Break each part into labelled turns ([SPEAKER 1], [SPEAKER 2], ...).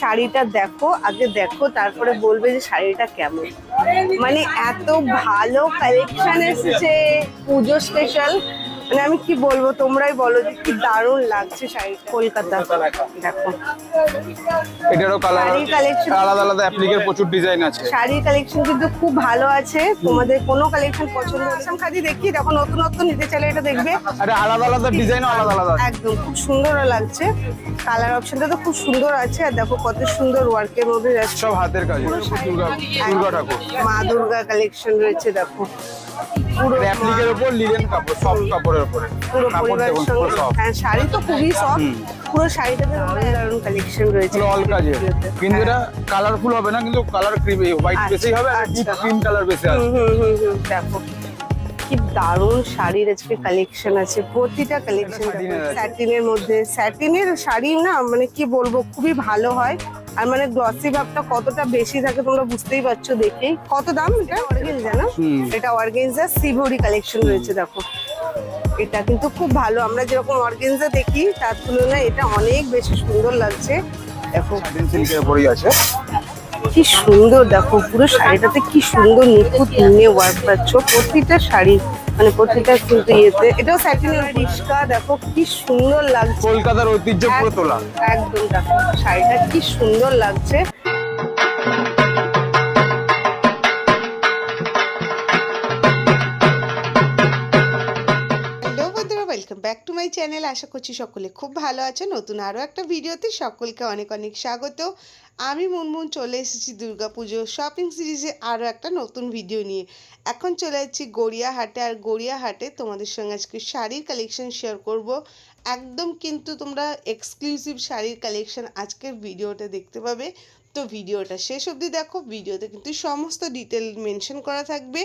[SPEAKER 1] শাড়িটা দেখো, আগে দেখো, তারপরে বলবে যে শাড়িটা কেমন। মানে এত ভালো কালেকশন এসেছে, পুজো স্পেশাল মানে আমি কি বলব তোমরাই বলো যে কি দারুণ লাগছে শাড়ি কলকাতা। দেখো।
[SPEAKER 2] এটারও কালার
[SPEAKER 1] collection-
[SPEAKER 2] আলাদা আলাদা অ্যাপ্লিকের প্রচুর ডিজাইন আছে।
[SPEAKER 1] শাড়ির কালেকশন কিন্তু খুব ভালো আছে। তোমাদের কোনো কালেকশন পছন্দ হচ্ছে খাদি দেখি দেখো নতুন নতুন নিতে চাইলে এটা দেখবে।
[SPEAKER 2] আরে আলাদা আলাদা ডিজাইনও আলাদা আলাদা
[SPEAKER 1] একদম খুব সুন্দর লাগছে। কালার অপশনটা তো খুব সুন্দর আছে আর দেখো কত সুন্দর ওয়ার্কের মধ্যে যাচ্ছে
[SPEAKER 2] সব হাতের কাজ দুর্গা দুর্গা ঠাকুর।
[SPEAKER 1] মা দুর্গা কালেকশন রয়েছে দেখো। পুরো
[SPEAKER 2] অ্যাপ্লিকের উপর লিলেন কাপড় সফট কাপড়ের উপরে।
[SPEAKER 1] পুরো
[SPEAKER 2] কাপড়
[SPEAKER 1] পরিবারের
[SPEAKER 2] দেখুন পুরো সফট।
[SPEAKER 1] হ্যাঁ শাড়ি তো খুবই সফট পুরো শাড়িটাতে দারুণ কালেকশন রয়েছে
[SPEAKER 2] পুরো অল কাজের কিন্তু এটা কালারফুল হবে না কিন্তু কালার ক্রিম হোয়াইট বেসেই হবে আর। ক্রিম কালার বেসে আছে
[SPEAKER 1] দেখো কি দারুণ শাড়ির আজকে কালেকশন আছে প্রতিটা কালেকশন
[SPEAKER 2] স্যাটিনের
[SPEAKER 1] মধ্যে স্যাটিনের শাড়ি না মানে কি বলব খুবই ভালো হয়। আর মানে গ্লসি ভাবটা কতটা বেশি থাকে তোমরা বুঝতেই পারছ দেখেই। কত দাম এটা? অর্গেনজা না? এটা অর্গেনজা সিভরি কালেকশন রয়েছে দেখো। এটা কিন্তু খুব ভালো। আমরা যেরকম অর্গেনজা দেখি তার তুলনায় এটা অনেক বেশি সুন্দর লাগছে। দেখো।
[SPEAKER 2] আছে।
[SPEAKER 1] কি সুন্দর দেখো পুরো শাড়িটাতে কি সুন্দর নিখুঁত নিয়ে ওয়ার্ক পাচ্ছ। প্রতিটা শাড়ি মানে প্রতিটা কিন্তু ইয়েতে। এটাও স্যাটিনের রিস্কা দেখো কি সুন্দর লাগছে।
[SPEAKER 2] কলকাতার ঐতিহ্য পুরো তোলা।
[SPEAKER 1] একদম দেখো শাড়িটা কি সুন্দর লাগছে। ব্যাক টু মাই চ্যানেল আশা করছি সকলে খুব ভালো আছে। নতুন আরও একটা ভিডিওতে সকলকে অনেক অনেক স্বাগত। আমি মুনমুন, চলে এসেছি দুর্গাপুজো শপিং সিরিজে আরও একটা নতুন ভিডিও নিয়ে। এখন চলে যাচ্ছি গড়িয়াহাটে, আর গড়িয়াহাটে তোমাদের সঙ্গে আজকে শাড়ির কালেকশন শেয়ার করব। একদম কিন্তু তোমরা এক্সক্লুসিভ শাড়ির কালেকশন আজকের ভিডিওটা দেখতে পাবে। তো ভিডিওটা শেষ অবধি দেখো। ভিডিওতে কিন্তু সমস্ত ডিটেল মেনশন করা থাকবে।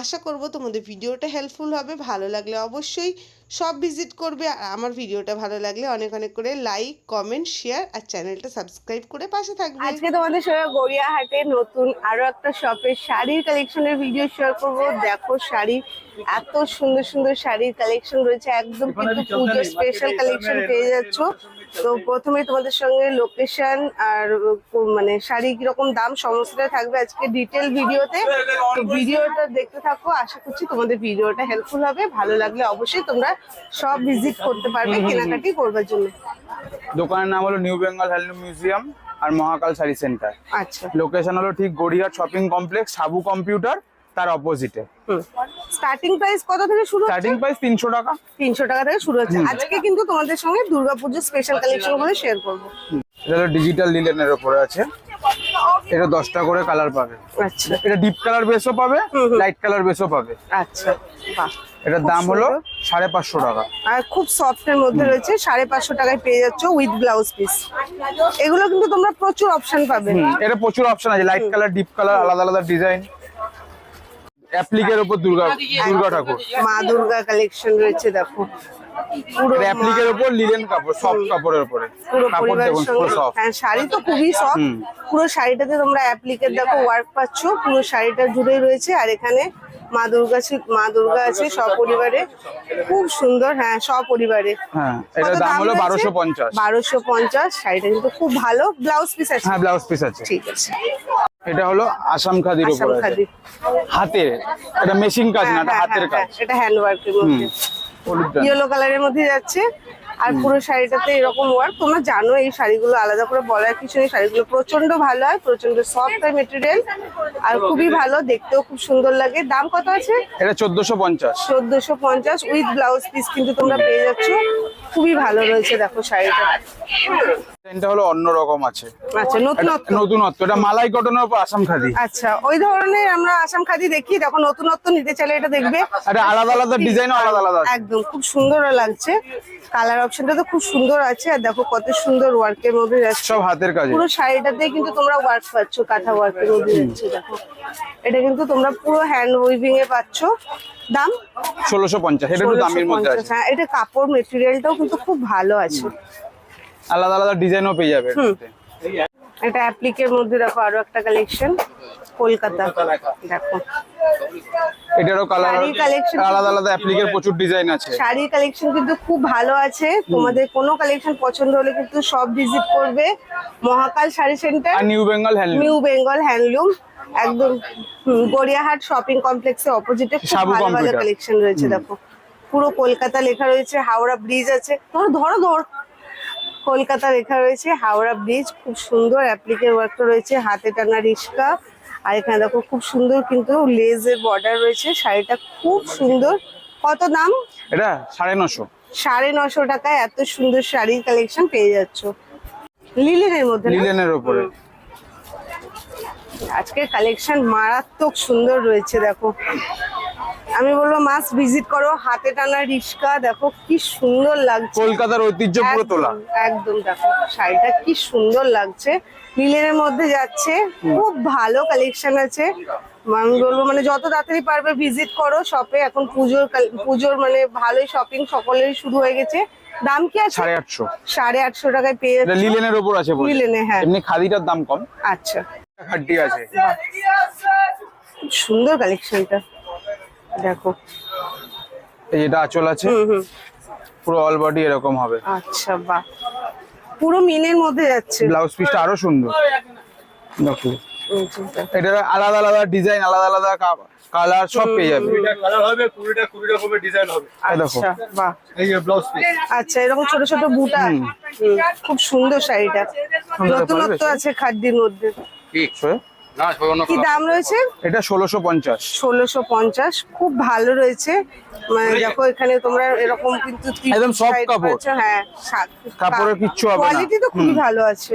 [SPEAKER 1] আশা করব তোমাদের ভিডিওটা হেল্পফুল হবে ভালো লাগলে অবশ্যই সব ভিজিট করবে। আর আমার ভিডিওটা ভালো লাগলে অনেক অনেক করে লাইক কমেন্ট শেয়ার আর চ্যানেলটা সাবস্ক্রাইব করে পাশে থাকবে। আজকে তোমাদের সঙ্গে গড়িয়াহাটে নতুন আরও একটা শপের শাড়ির কালেকশনের ভিডিও শেয়ার করব। দেখো শাড়ি এত সুন্দর সুন্দর শাড়ির কালেকশন রয়েছে। একদম কিন্তু পুজো স্পেশাল কালেকশন পেয়ে যাচ্ছ। তো প্রথমে তোমাদের সঙ্গে লোকেশন আর মানে শাড়ি কীরকম দাম সমস্তটা থাকবে আজকে ডিটেল ভিডিওতে। তো ভিডিওটা দেখতে থাকো আশা করছি তোমাদের ভিডিওটা হেল্পফুল হবে। ভালো লাগলে অবশ্যই তোমরা সব ভিজিট করতে পারবে কেনাকাটি করবার জন্য।
[SPEAKER 2] দোকানের নাম হলো নিউ বেঙ্গল হ্যান্ডলুম মিউজিয়াম আর মহাকাল শাড়ি সেন্টার
[SPEAKER 1] আচ্ছা।
[SPEAKER 2] লোকেশন হলো ঠিক গড়িয়ার শপিং কমপ্লেক্স সাবু কম্পিউটার তার অপোজিটে
[SPEAKER 1] স্টার্টিং প্রাইস কত থেকে শুরু
[SPEAKER 2] স্টার্টিং প্রাইস তিনশো টাকা।
[SPEAKER 1] তিনশো টাকা থেকে শুরু হচ্ছে। আজকে কিন্তু তোমাদের সঙ্গে দুর্গাপুজোর স্পেশাল কালেকশনগুলো শেয়ার করব।
[SPEAKER 2] এটা হলো ডিজিটাল লিলেনের উপরে আছে। এটা দশটা করে কালার পাবে।
[SPEAKER 1] আচ্ছা।
[SPEAKER 2] এটা ডিপ কালার বেসও পাবে লাইট কালার বেসও পাবে।
[SPEAKER 1] আচ্ছা। বাহ।
[SPEAKER 2] এটার দাম হলো। সাড়ে পাঁচশো টাকা।
[SPEAKER 1] আর খুব সফট এর মধ্যে রয়েছে সাড়ে পাঁচশো টাকায় পেয়ে যাচ্ছ উইথ ব্লাউজ পিস এগুলো কিন্তু তোমরা প্রচুর অপশন পাবে।
[SPEAKER 2] এটা প্রচুর অপশন আছে লাইট কালার ডিপ কালার আলাদা আলাদা ডিজাইন অ্যাপ্লিকের উপর দুর্গা দুর্গা ঠাকুর।
[SPEAKER 1] মা দুর্গা কালেকশন রয়েছে দেখো। পুরো
[SPEAKER 2] অ্যাপ্লিকের উপর লিলেন কাপড় সফট কাপড়ের উপরে। কাপড় দেখুন পুরো সফট
[SPEAKER 1] হ্যাঁ শাড়ি তো খুবই সফট পুরো শাড়িটাতে তোমরা অ্যাপ্লিকের দেখো ওয়ার্ক পাচ্ছ। পুরো শাড়িটা জুড়েই রয়েছে। আর এখানে মা দুর্গা মা দুর্গা আছে সপরিবারে। খুব সুন্দর হ্যাঁ সপরিবারে।
[SPEAKER 2] হ্যাঁ এটার দাম হলো
[SPEAKER 1] শাড়িটা কিন্তু খুব ভালো। ব্লাউজ পিস আছে।
[SPEAKER 2] হ্যাঁ ব্লাউজ পিস আছে।
[SPEAKER 1] ঠিক আছে।
[SPEAKER 2] এটা হলো আসাম খাদির উপরে হাতের এটা মেশিন কাজ না
[SPEAKER 1] হ্যাঁ,
[SPEAKER 2] এটা
[SPEAKER 1] হ্যাঁ,
[SPEAKER 2] হাতের
[SPEAKER 1] হ্যাঁ,
[SPEAKER 2] কাজ।
[SPEAKER 1] এটা হ্যান্ড ওয়ার্কের মধ্যে। ইয়েলো কালারের মধ্যে যাচ্ছে। আর পুরো শাড়িটাতে এরকম ওয়ার্ক তোমরা জানো এই শাড়িগুলো আলাদা করে বলার কিছু নেই। শাড়িগুলো প্রচণ্ড ভালো হয় প্রচণ্ড সফট হয় মেটেরিয়াল আর খুবই ভালো দেখতেও খুব সুন্দর লাগে। দাম কত আছে?
[SPEAKER 2] এটা চোদ্দশো পঞ্চাশ।
[SPEAKER 1] চোদ্দশো পঞ্চাশ। উইথ ব্লাউজ পিস কিন্তু তোমরা পেয়ে যাচ্ছ। খুবই ভালো রয়েছে দেখো শাড়িটা।
[SPEAKER 2] এটা হলো অন্য রকম আছে।
[SPEAKER 1] আচ্ছা নতুন
[SPEAKER 2] এটা নতুনত্ব। এটা মালাই কটনের উপর আসাম খাদি।
[SPEAKER 1] আচ্ছা ওই ধরনের আমরা আসাম খাদি দেখি দেখো নতুনত্ব নিতে চাইলে এটা দেখবে।
[SPEAKER 2] আলাদা আলাদা ডিজাইনও আলাদা আলাদা
[SPEAKER 1] একদম খুব সুন্দর লাগছে। কালার অপশনটা তো খুব সুন্দর আছে আর দেখো কত সুন্দর ওয়ার্কের মধ্যে যাচ্ছে।
[SPEAKER 2] সব হাতের কাজে।
[SPEAKER 1] পুরো শাড়িটাতে কিন্তু তোমরা ওয়ার্ক পাচ্ছ কাঁথা ওয়ার্কের মধ্যে যাচ্ছে দেখো। এটা কিন্তু তোমরা পুরো হ্যান্ড উইভিং এ পাচ্ছ। দাম?
[SPEAKER 2] ষোলোশো পঞ্চাশ এটা একটু দামের মধ্যে আছে।
[SPEAKER 1] হ্যাঁ এটা কাপড় মেটেরিয়ালটাও কিন্তু খুব ভালো আছে।
[SPEAKER 2] আলাদা আলাদা ডিজাইনও পেয়ে যাবে
[SPEAKER 1] এটা অ্যাপ্লিকের মধ্যে দেখো আরও একটা কালেকশন কলকাতা। দেখো।
[SPEAKER 2] এটারও কালার আলাদা আলাদা অ্যাপ্লিকের প্রচুর ডিজাইন আছে।
[SPEAKER 1] শাড়ির কালেকশন কিন্তু খুব ভালো আছে। তোমাদের কোনো কালেকশন পছন্দ হলে কিন্তু সব ভিজিট করবে। Mahakal sari centre
[SPEAKER 2] new Bengal handloom
[SPEAKER 1] new Bengal handloom একদম গড়িয়াহাট শপিং কমপ্লেক্সের অপোজিটে খুব ভালো ভালো কালেকশন রয়েছে দেখো। পুরো কলকাতা লেখা রয়েছে হাওড়া ব্রিজ আছে। ধরো ধরো ধর। কলকাতা লেখা রয়েছে হাওড়া ব্রিজ খুব সুন্দর অ্যাপ্লিকের ওয়ার্কটা রয়েছে হাতে টানা রিক্সা। আর এখানে দেখো খুব সুন্দর কিন্তু লেজের বর্ডার রয়েছে শাড়িটা খুব সুন্দর। কত দাম?
[SPEAKER 2] এটা সাড়ে নশো।
[SPEAKER 1] সাড়ে নশো টাকায় এত সুন্দর শাড়ির কালেকশন পেয়ে যাচ্ছ। লিলেনের মধ্যে
[SPEAKER 2] লিলেনের ওপরে
[SPEAKER 1] আজকের কালেকশন মারাত্মক সুন্দর রয়েছে দেখো। আমি বলব মাস ভিজিট করো হাতে টানা রিক্সা দেখো কি সুন্দর লাগছে।
[SPEAKER 2] কলকাতার ঐতিহ্য পুরো তোলা।
[SPEAKER 1] একদম, দেখো শাড়িটা কি সুন্দর লাগছে। লিলেনের মধ্যে যাচ্ছে খুব ভালো কালেকশন আছে। আমি বলব মানে যত তাড়াতাড়ি পারবে ভিজিট করো শপে এখন পুজোর পুজোর মানে ভালোই শপিং সকলেরই শুরু হয়ে গেছে। দাম কি আছে?
[SPEAKER 2] সাড়ে আটশো।
[SPEAKER 1] সাড়ে আটশো টাকায় পেয়ে
[SPEAKER 2] লিলেনের ওপর আছে।
[SPEAKER 1] লিলেনে হ্যাঁ।
[SPEAKER 2] এমনি খাদিটার দাম কম।
[SPEAKER 1] আচ্ছা।
[SPEAKER 2] খাড্ডি আছে।
[SPEAKER 1] খুব সুন্দর কালেকশনটা দেখো।
[SPEAKER 2] এই যেটা আঁচল আছে পুরো অল বডি এরকম হবে।
[SPEAKER 1] আচ্ছা বাহ। পুরো মিনের মধ্যে যাচ্ছে।
[SPEAKER 2] ব্লাউজ পিসটা আরও সুন্দর। দেখো। এটা। আলাদা আলাদা ডিজাইন আলাদা আলাদা কালার সব পেয়ে যাবে।
[SPEAKER 3] কালার হবে কুড়িটা কুড়ি রকমের ডিজাইন হবে।
[SPEAKER 2] দেখো।
[SPEAKER 1] আচ্ছা বাহ।
[SPEAKER 3] এই ব্লাউজ পিস
[SPEAKER 1] আচ্ছা এরকম ছোট ছোট বুটা। খুব সুন্দর শাড়িটা। নতুনত্ব আছে খাদ্যির মধ্যে।
[SPEAKER 3] না
[SPEAKER 1] কি দাম রয়েছে?
[SPEAKER 2] এটা ষোলোশো পঞ্চাশ।
[SPEAKER 1] ষোলোশো পঞ্চাশ খুব ভালো রয়েছে। মানে দেখো এখানে তোমরা এরকম কিন্তু
[SPEAKER 2] একদম কাপড়।
[SPEAKER 1] হ্যাঁ
[SPEAKER 2] কাপড়ের কিচ্ছু হবে
[SPEAKER 1] কোয়ালিটি তো খুবই ভালো আছে।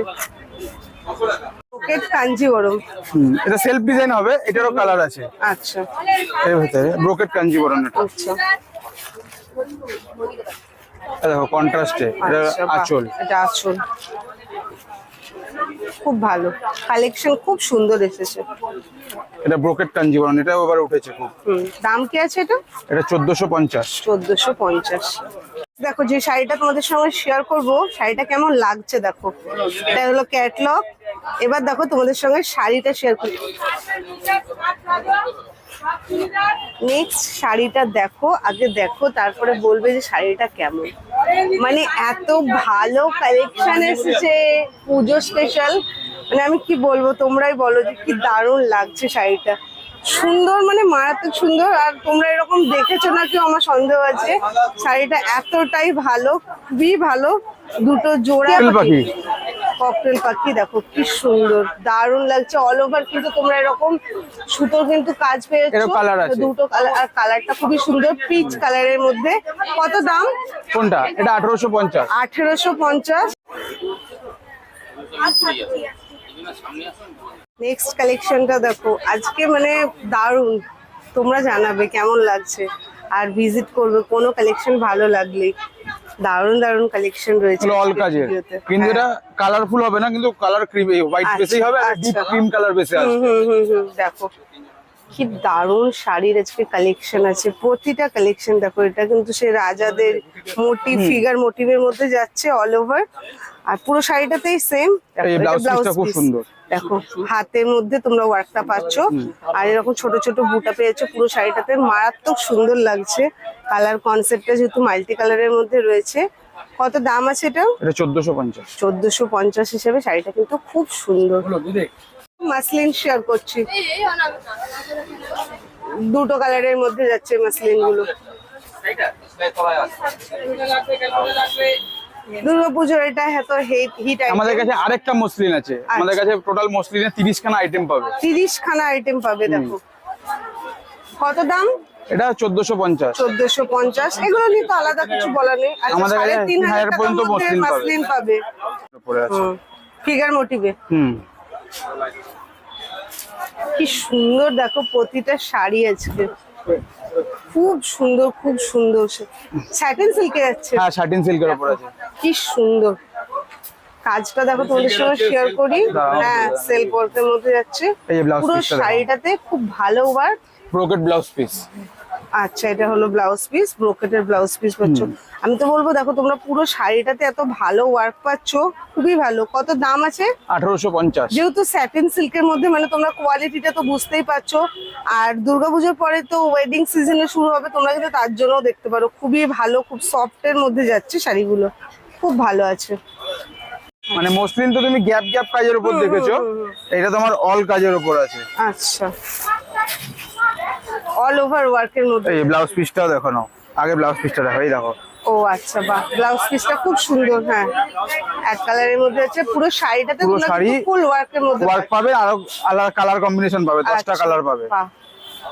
[SPEAKER 1] পকেট কাঞ্জিবরম
[SPEAKER 2] হুম, এটা সেলফ ডিজাইন হবে এটারও কালার আছে।
[SPEAKER 1] আচ্ছা।
[SPEAKER 2] এর ভেতরে ব্রোকেট কাঞ্জিবরম এটা।
[SPEAKER 1] আচ্ছা।
[SPEAKER 2] দেখো কন্ট্রাস্টে এটা আঁচল।
[SPEAKER 1] এটা আঁচল। খুব ভালো। কালেকশন খুব সুন্দর এসেছে।
[SPEAKER 2] এটা ব্রোকেট কাঞ্জিবরম এটাও এবার উঠেছে খুব।
[SPEAKER 1] দাম কি আছে এটা?
[SPEAKER 2] এটা চোদ্দশো পঞ্চাশ।
[SPEAKER 1] চোদ্দশো পঞ্চাশ। দেখো যে শাড়িটা তোমাদের সঙ্গে শেয়ার করব শাড়িটা কেমন লাগছে দেখো। এটা হলো ক্যাটলগ এবার দেখো তোমাদের সঙ্গে শাড়িটা শেয়ার করি। নেক্সট শাড়িটা দেখো আগে দেখো তারপরে বলবে যে শাড়িটা কেমন। মানে এত ভালো কালেকশন এসেছে পুজো স্পেশাল মানে আমি কি বলব তোমরাই বলো যে কি দারুণ লাগছে শাড়িটা। সুন্দর মানে মারাত্মক সুন্দর আর তোমরা এরকম দেখেছ না কেউ আমার সন্দেহ আছে। শাড়িটা এতটাই ভালো খুবই ভালো। দুটো জোড়া। ককটেল পাখি দেখো কি সুন্দর দারুণ লাগছে অল ওভার কিন্তু তোমরা এরকম সুতোর কিন্তু কাজ পেয়েছ। দুটো কালার আর কালারটা খুবই সুন্দর পিচ কালারের মধ্যে। কত দাম?
[SPEAKER 2] কোনটা? এটা আঠারোশো পঞ্চাশ।
[SPEAKER 1] আঠেরোশো পঞ্চাশ। নেক্সট কালেকশনটা দেখো আজকে মানে দারুণ তোমরা জানাবে কেমন লাগছে। আর ভিজিট করবে কোনো কালেকশন ভালো লাগলেই দারুণ দারুণ কালেকশন রয়েছে
[SPEAKER 2] অল কাজের কিন্তু
[SPEAKER 1] হ্যাঁ।
[SPEAKER 2] এটা কালারফুল হবে না কিন্তু কালার ক্রিম হোয়াইট বেশি হবে আর ডিপ। ক্রিম কালার বেশি
[SPEAKER 1] হুম,
[SPEAKER 2] আসবে
[SPEAKER 1] দেখো কি দারুণ শাড়ির আজকে কালেকশন আছে। প্রতিটা কালেকশন দেখো এটা কিন্তু সে রাজাদের মোটিভ ফিগার মোটিভের মধ্যে যাচ্ছে অল ওভার আর পুরো শাড়িটাতেই সেম
[SPEAKER 2] এই খুব সুন্দর।
[SPEAKER 1] দেখো হাতের মধ্যে তোমরা ওয়ার্কটা পাচ্ছ। আর এরকম ছোট ছোট বুটা পেয়েছ পুরো শাড়িটাতে মারাত্মক সুন্দর লাগছে। কালার কনসেপ্টটা যেহেতু মাল্টি কালারের মধ্যে রয়েছে। কত দাম আছে এটা
[SPEAKER 2] এটা চোদ্দশো পঞ্চাশ।
[SPEAKER 1] চোদ্দশো পঞ্চাশ হিসেবে শাড়িটা কিন্তু খুব সুন্দর। মাসলিন শেয়ার করছি। দুটো কালারের মধ্যে যাচ্ছে মাসলিনগুলো দুর্গাপুজোর এটা এত হিট হিট
[SPEAKER 2] আমাদের কাছে আরেকটা মসলিন আছে। আমাদের
[SPEAKER 1] আচ্ছা।
[SPEAKER 2] কাছে টোটাল খানা আইটেম পাবে।
[SPEAKER 1] তিরিশ খানা আইটেম পাবে দেখো। কত দাম?
[SPEAKER 2] এটা চোদ্দশো পঞ্চাশ।
[SPEAKER 1] চোদ্দশো পঞ্চাশ। এগুলো নিয়ে তো আলাদা কিছু বলার নেই। আচ্ছা,
[SPEAKER 2] আমাদের কাছে
[SPEAKER 1] তিন হাজার
[SPEAKER 2] হাজার
[SPEAKER 1] টাকার
[SPEAKER 2] পর্যন্ত
[SPEAKER 1] মধ্যে
[SPEAKER 2] মসলিন পাবে।
[SPEAKER 1] মাসলিন পাবে।
[SPEAKER 2] পরে আছে।
[SPEAKER 1] ফিগার মোটিভে
[SPEAKER 2] হুম।
[SPEAKER 1] কি সুন্দর দেখো প্রতিটা শাড়ি আজকে। খুব সুন্দর খুব সুন্দর স্যাটিন সিল্কে যাচ্ছে।
[SPEAKER 2] হ্যাঁ শার্টিন সিল্কের উপর আছে।
[SPEAKER 1] কি সুন্দর। কাজটা দেখো তোমাদের সঙ্গে শেয়ার করি। হ্যাঁ সেলফ ওয়ার্কের মধ্যে যাচ্ছে। পুরো শাড়িটাতে খুব ভালো ওয়ার্ক
[SPEAKER 2] ব্রোকেট ব্লাউজ পিস
[SPEAKER 1] আচ্ছা এটা হলো ব্লাউজ পিস ব্রোকেটের ব্লাউজ পিস পাচ্ছ আমি তো বলব দেখো তোমরা পুরো শাড়িটাতে এত ভালো ওয়ার্ক পাচ্ছ খুবই ভালো। কত দাম আছে?
[SPEAKER 2] আঠারোশো পঞ্চাশ।
[SPEAKER 1] যেহেতু স্যাটিন সিল্কের মধ্যে মানে তোমরা কোয়ালিটিটা তো বুঝতেই পারছ। আর দুর্গাপুজোর পরে তো ওয়েডিং সিজনে শুরু হবে তোমরা কিন্তু তার জন্য দেখতে পারো। খুবই ভালো খুব সফটের মধ্যে যাচ্ছে শাড়িগুলো। খুব ভালো আছে।
[SPEAKER 2] মানে মসলিন তো তুমি গ্যাপ গ্যাপ কাজের উপর দেখেছ। এটা তোমার অল কাজের উপর আছে।
[SPEAKER 1] আচ্ছা। অল ওভার ওয়ার্কের মধ্যে।
[SPEAKER 2] এই ব্লাউজ পিসটাও দেখো নাও। আগে ব্লাউজ পিসটা দেখো এই দেখো।
[SPEAKER 1] ও আচ্ছা বাহ ব্লাউজ পিসটা খুব সুন্দর হ্যাঁ। এক কালারের মধ্যে আছে পুরো শাড়িটাতে
[SPEAKER 2] পুরো শাড়ি
[SPEAKER 1] ফুল ওয়ার্কের মধ্যে
[SPEAKER 2] ওয়ার্ক পাবে। আর আলাদা কালার কম্বিনেশন পাবে দশটা
[SPEAKER 1] আচ্ছা,
[SPEAKER 2] কালার পাবে।
[SPEAKER 1] বাহ,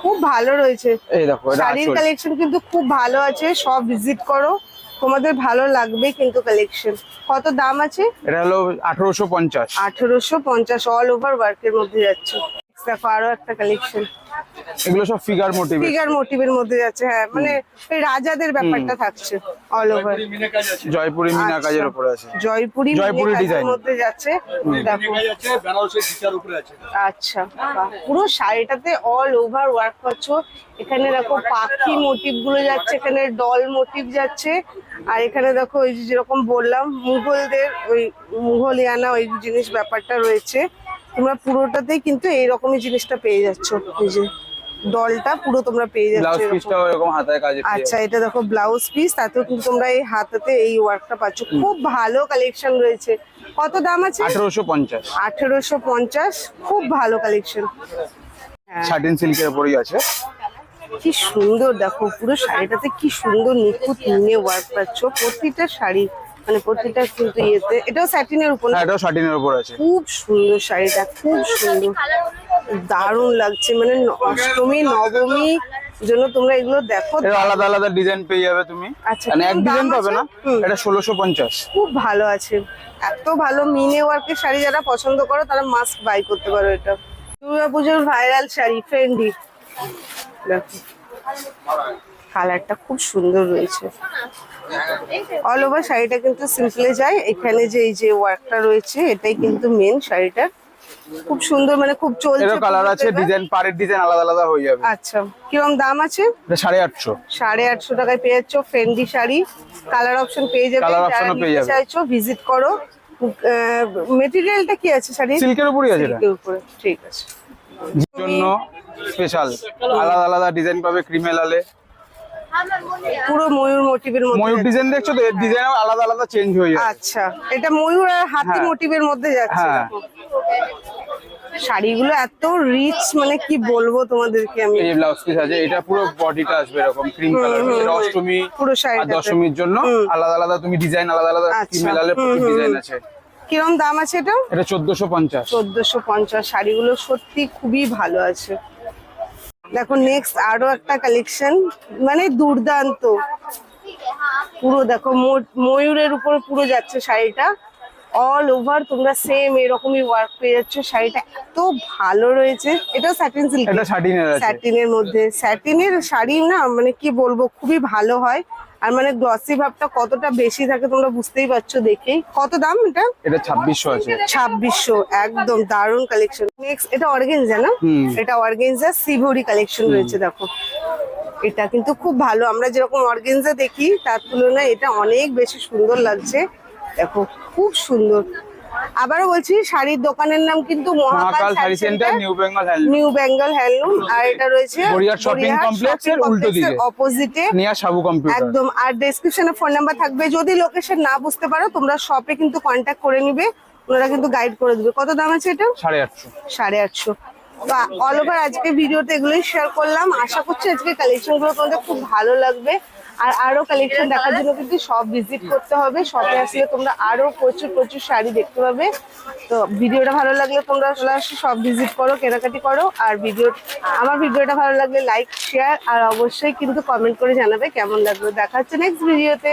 [SPEAKER 1] খুব ভালো রয়েছে।
[SPEAKER 2] এই দেখো
[SPEAKER 1] শাড়ির কালেকশন কিন্তু খুব ভালো আছে সব ভিজিট করো। তোমাদের ভালো লাগবে কিন্তু কালেকশন কত দাম আছে?
[SPEAKER 2] এটা হলো আঠারোশো পঞ্চাশ।
[SPEAKER 1] আঠেরোশো পঞ্চাশ অল ওভার ওয়ার্কের মধ্যে যাচ্ছে। দেখো আরও একটা কালেকশন
[SPEAKER 2] এগুলো সব ফিগার মোটিভ
[SPEAKER 1] ফিগার মোটিভের মধ্যে যাচ্ছে হ্যাঁ মানে রাজাদের ব্যাপারটা থাকছে অল ওভার
[SPEAKER 2] জয়পুরি মিনা
[SPEAKER 1] আচ্ছা।
[SPEAKER 2] কাজের উপরে আছে।
[SPEAKER 1] জয়পুরি
[SPEAKER 2] জয়পুরি
[SPEAKER 1] মধ্যে যাচ্ছে দেখো।
[SPEAKER 3] কাজ গিটার উপরে আছে।
[SPEAKER 1] আচ্ছা পুরো শাড়িটাতে অল ওভার ওয়ার্ক পাচ্ছ এখানে দেখো পাখি মোটিভগুলো যাচ্ছে এখানে ডল মোটিভ যাচ্ছে। আর এখানে দেখো ওই যে যেরকম বললাম মুঘলদের ওই মুঘলিয়ানা ওই জিনিস ব্যাপারটা রয়েছে। তোমরা পুরোটাতেই কিন্তু এইরকমই জিনিসটা পেয়ে যাচ্ছ। এই যে ডলটা পুরো তোমরা পেয়ে যাচ্ছ আচ্ছা এটা দেখো ব্লাউজ পিস তাতেও কিন্তু তোমরা এই হাতাতে এই ওয়ার্কটা পাচ্ছ। খুব ভালো কালেকশন রয়েছে। কত দাম আছে?
[SPEAKER 2] আঠারোশো পঞ্চাশ।
[SPEAKER 1] আঠেরোশো পঞ্চাশ খুব ভালো কালেকশন
[SPEAKER 2] সিল্কের উপরেই আছে।
[SPEAKER 1] কি সুন্দর দেখো পুরো শাড়িটাতে কি সুন্দর নিখুঁত নিয়ে ওয়ার্ক পাচ্ছ। প্রতিটা শাড়ি মানে প্রতিটা কিন্তু ইয়েতে। এটাও স্যাটিনের উপর?
[SPEAKER 2] হ্যাঁ এটাও সাটিনের উপর আছে।
[SPEAKER 1] খুব সুন্দর শাড়িটা খুব সুন্দর। দারুণ লাগছে মানে অষ্টমী নবমী জন্য তোমরা এগুলো দেখো।
[SPEAKER 2] আলাদা আলাদা ডিজাইন পেয়ে যাবে তুমি।
[SPEAKER 1] আচ্ছা,
[SPEAKER 2] মানে এক ডিজাইন পাবে না এটা ষোলোশো পঞ্চাশ।
[SPEAKER 1] খুব ভালো আছে। এত ভালো মিনে ওয়ার্কের শাড়ি যারা পছন্দ করো তারা মাস্ক বাই করতে পারো এটা। দুর্গা পুজোর ভাইরাল শাড়ি ফ্রেন্ডি দেখো। কালারটা খুব সুন্দর রয়েছে। অল ওভার শাড়িটা কিন্তু সিম্পলে যায়। এখানে যে এই যে ওয়ার্কটা রয়েছে এটাই কিন্তু মেন শাড়িটা। খুব সুন্দর মানে খুব চলছে
[SPEAKER 2] এরও কালার আছে ডিজাইন পারের ডিজাইন আলাদা আলাদা হয়ে যাবে।
[SPEAKER 1] আচ্ছা কিরম দাম আছে?
[SPEAKER 2] এটা সাড়ে আটশো।
[SPEAKER 1] সাড়ে আটশো টাকায় পেয়ে যাচ্ছ ফেন্ডি শাড়ি। কালার অপশন পেয়ে যাবে
[SPEAKER 2] option ও পেয়ে যাবে।
[SPEAKER 1] চাইছো ভিজিট করো। মেটেরিয়ালটা কি আছে শাড়ি?
[SPEAKER 2] সিল্কের উপরই আছে এটা।
[SPEAKER 1] উপরে ঠিক আছে।
[SPEAKER 2] জন্য স্পেশাল আলাদা আলাদা ডিজাইন পাবে ক্রিমেল আলে
[SPEAKER 1] পুরো ময়ূর মোটিভের মধ্যে
[SPEAKER 2] ময়ূর ডিজাইন দেখছ তো? এর ডিজাইন আলাদা আলাদা চেঞ্জ হয়ে যাবে
[SPEAKER 1] আচ্ছা এটা ময়ূর আর হাতি
[SPEAKER 2] হ্যাঁ।
[SPEAKER 1] মোটিভের মধ্যে যাচ্ছে।
[SPEAKER 2] হ্যাঁ।
[SPEAKER 1] শাড়িগুলো এত রিচ মানে কি বলব তোমাদেরকে আমি?
[SPEAKER 2] এই ব্লাউজ পিস আছে এটা পুরো বডিটা আসবে এরকম ক্রিম কালার এটা অষ্টমী
[SPEAKER 1] পুরো শাড়িটাতে।
[SPEAKER 2] দশমীর জন্য আলাদা আলাদা তুমি ডিজাইন আলাদা আলাদা
[SPEAKER 1] হুম, হুম,
[SPEAKER 2] ডিজাইন আছে।
[SPEAKER 1] কিরম দাম আছে এটা
[SPEAKER 2] এটা চোদ্দশো পঞ্চাশ।
[SPEAKER 1] চোদ্দশো পঞ্চাশ। শাড়িগুলো সত্যি খুবই ভালো আছে। দেখো নেক্সট আরও একটা কালেকশন মানে দুর্দান্ত। পুরো দেখো ময়ূরের উপর পুরো যাচ্ছে শাড়িটা। অল ওভার তোমরা সেম এরকমই ওয়ার্ক পেয়ে যাচ্ছ। শাড়িটা এত ভালো রয়েছে। এটা স্যাটিন সিল্ক
[SPEAKER 2] এটা
[SPEAKER 1] স্যাটিনের মধ্যে। স্যাটিনের শাড়ি না মানে কি বলব খুবই ভালো হয়। আর মানে গ্লসি ভাবটা কতটা বেশি থাকে তোমরা বুঝতেই পারছ দেখে। কত দাম এটা?
[SPEAKER 2] এটা ছাব্বিশশো আছে।
[SPEAKER 1] ছাব্বিশশো একদম দারুণ কালেকশন নেক্সট এটা অর্গেনজা না? এটা অর্গেনজা সিভরি কালেকশন রয়েছে দেখো। এটা কিন্তু খুব ভালো। আমরা যেরকম অর্গেনজা দেখি তার তুলনায় এটা অনেক বেশি সুন্দর লাগছে। দেখো খুব সুন্দর। আবারও বলছি শাড়ির দোকানের নাম কিন্তু
[SPEAKER 2] Mahakal sari centre new Bengal hand
[SPEAKER 1] new Bengal handloom আর এটা রয়েছে
[SPEAKER 2] shopping complex এর উল্টো দিকে।
[SPEAKER 1] অপোজিটে
[SPEAKER 2] নিয়া সাবু কম্পিউটার
[SPEAKER 1] একদম। আর ডেসক্রিপশনে ফোন নাম্বার থাকবে। যদি লোকেশন না বুঝতে পারো তোমরা শপে কিন্তু কন্ট্যাক্ট করে নিবে। ওনারা কিন্তু গাইড করে দিবে। কত দাম আছে এটা
[SPEAKER 2] সাড়ে আটশো।
[SPEAKER 1] সাড়ে আটশো। তো অল ওভার আজকে ভিডিওতে এগুলোই শেয়ার করলাম। আশা করছি আজকে কালেকশনগুলো তোমাদের খুব ভালো লাগবে। আর আরও কালেকশন দেখার জন্য কিন্তু সব ভিজিট করতে হবে। শপে আসলে তোমরা আরও প্রচুর প্রচুর শাড়ি দেখতে পাবে। তো ভিডিওটা ভালো লাগলে তোমরা চলে আসো সব ভিজিট করো, কেনাকাটি করো। আর ভিডিও, আমার ভিডিওটা ভালো লাগলে লাইক শেয়ার আর অবশ্যই কিন্তু কমেন্ট করে জানাবে কেমন লাগল। দেখা হচ্ছে নেক্সট ভিডিওতে